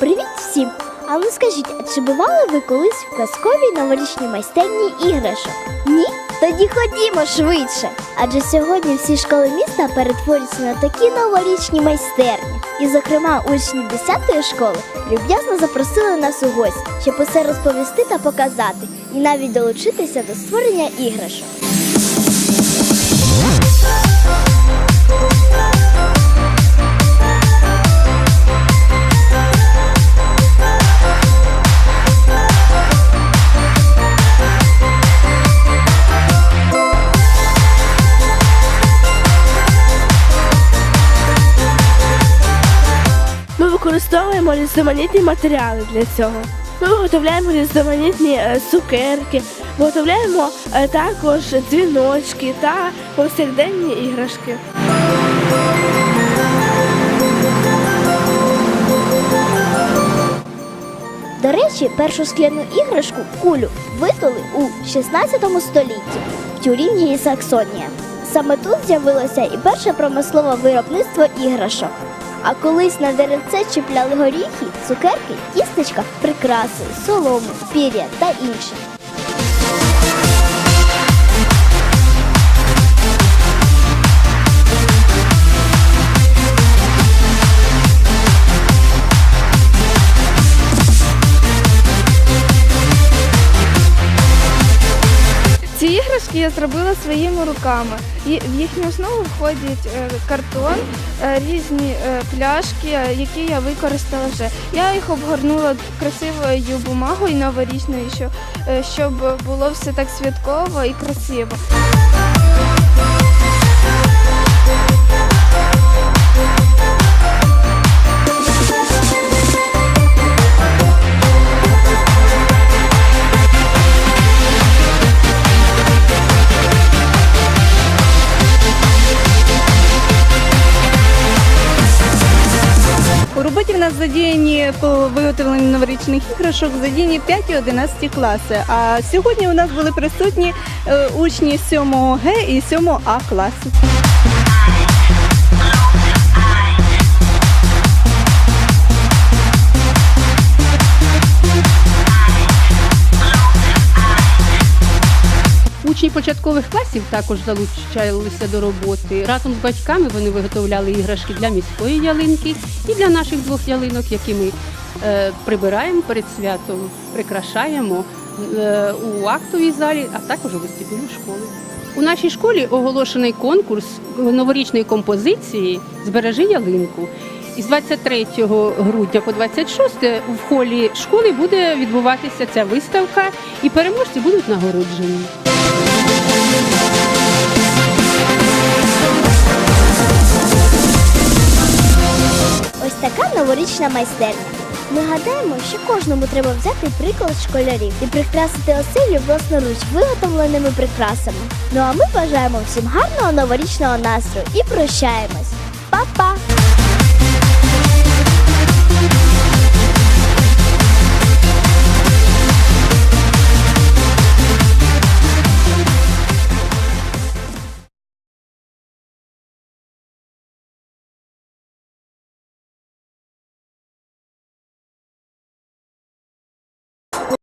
Привіт всім! А ну скажіть, а чи бували ви колись в казковій новорічній майстерні іграшок? Ні? Тоді ходімо швидше. Адже сьогодні всі школи міста перетворюються на такі новорічні майстерні. І, зокрема, учні 10-ї школи люб'язно запросили нас у гості, щоб усе розповісти та показати, і навіть долучитися до створення іграшок. Використовуємо різноманітні матеріали для цього. Ми виготовляємо різноманітні е, цукерки, виготовляємо е, також дзвіночки та повсякденні іграшки. До речі, першу скляну іграшку кулю витали у 16 столітті в Тюрінгії Саксонія. Саме тут з'явилося і перше промислове виробництво іграшок. А колись на деревце чіпляли горіхи, цукерки, тістечка, прикраси, солому, пір'я та інше. Іграшки я зробила своїми руками. І в їхню основу входять е, картон, е, різні е, пляшки, які я використала вже. Я їх обгорнула красивою бумагою новорічною, що- щоб було все так святково і красиво. У в нас задіяні по виготовленню новорічних іграшок задіяні 5 і 11 класи. А сьогодні у нас були присутні е, учні 7 Г і 7 А класу. Учні початкових класів також залучалися до роботи. Разом з батьками вони виготовляли іграшки для міської ялинки і для наших двох ялинок, які ми е, прибираємо перед святом, прикрашаємо е, у актовій залі, а також у вестибюлі школи. У нашій школі оголошений конкурс новорічної композиції Збережи ялинку. Із 23 грудня по 26 в холі школи буде відбуватися ця виставка, і переможці будуть нагороджені. Новорічна майстерня. Ми гадаємо, що кожному треба взяти приклад школярів і прикрасити оселю власноруч виготовленими прикрасами. Ну а ми бажаємо всім гарного новорічного настрою і прощаємось. Па-па!